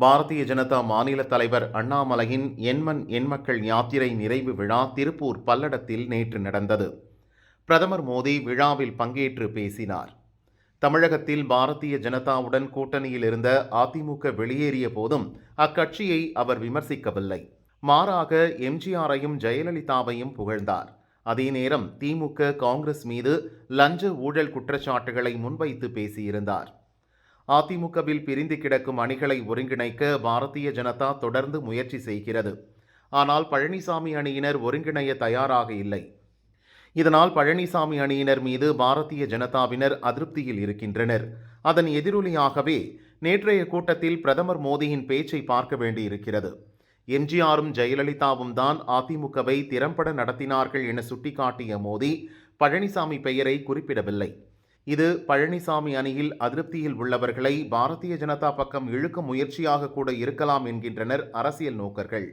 பாரதிய ஜனதா மாநில தலைவர் அண்ணாமலையின் எண்மண் எண்மக்கள் யாத்திரை நிறைவு விழா திருப்பூர் பல்லடத்தில் நேற்று நடந்தது. பிரதமர் மோடி விழாவில் பங்கேற்று பேசினார். தமிழகத்தில் பாரதிய ஜனதாவுடன் கூட்டணியில் இருந்த அதிமுக வெளியேறிய போதும் அக்கட்சியை அவர் விமர்சிக்கவில்லை. மாறாக எம்ஜிஆரையும் ஜெயலலிதாவையும் புகழ்ந்தார். அதே நேரம் திமுக காங்கிரஸ் மீது லஞ்ச ஊழல் குற்றச்சாட்டுகளை முன்வைத்து பேசியிருந்தார். அதிமுகவில் பிரிந்து கிடக்கும் அணிகளை ஒருங்கிணைக்க பாரதிய ஜனதா தொடர்ந்து முயற்சி செய்கிறது. ஆனால் பழனிசாமி அணியினர் ஒருங்கிணைய தயாராக இல்லை. இதனால் பழனிசாமி அணியினர் மீது பாரதிய ஜனதாவினர் அதிருப்தியில் இருக்கின்றனர். அதன் எதிரொலியாகவே நேற்றைய கூட்டத்தில் பிரதமர் மோடியின் பேச்சை பார்க்க வேண்டியிருக்கிறது. எம்ஜிஆரும் ஜெயலலிதாவும் தான் அதிமுகவை திறம்பட நடத்தினார்கள் என சுட்டிக்காட்டிய மோடி பழனிசாமி பெயரை குறிப்பிடவில்லை. இது பழனிசாமி அணியில் அதிருப்தியில் உள்ளவர்களை பாரதிய ஜனதா பக்கம் இழுக்கும் முயற்சியாக கூட இருக்கலாம் என்கின்றனர் அரசியல் நோக்கர்கள்.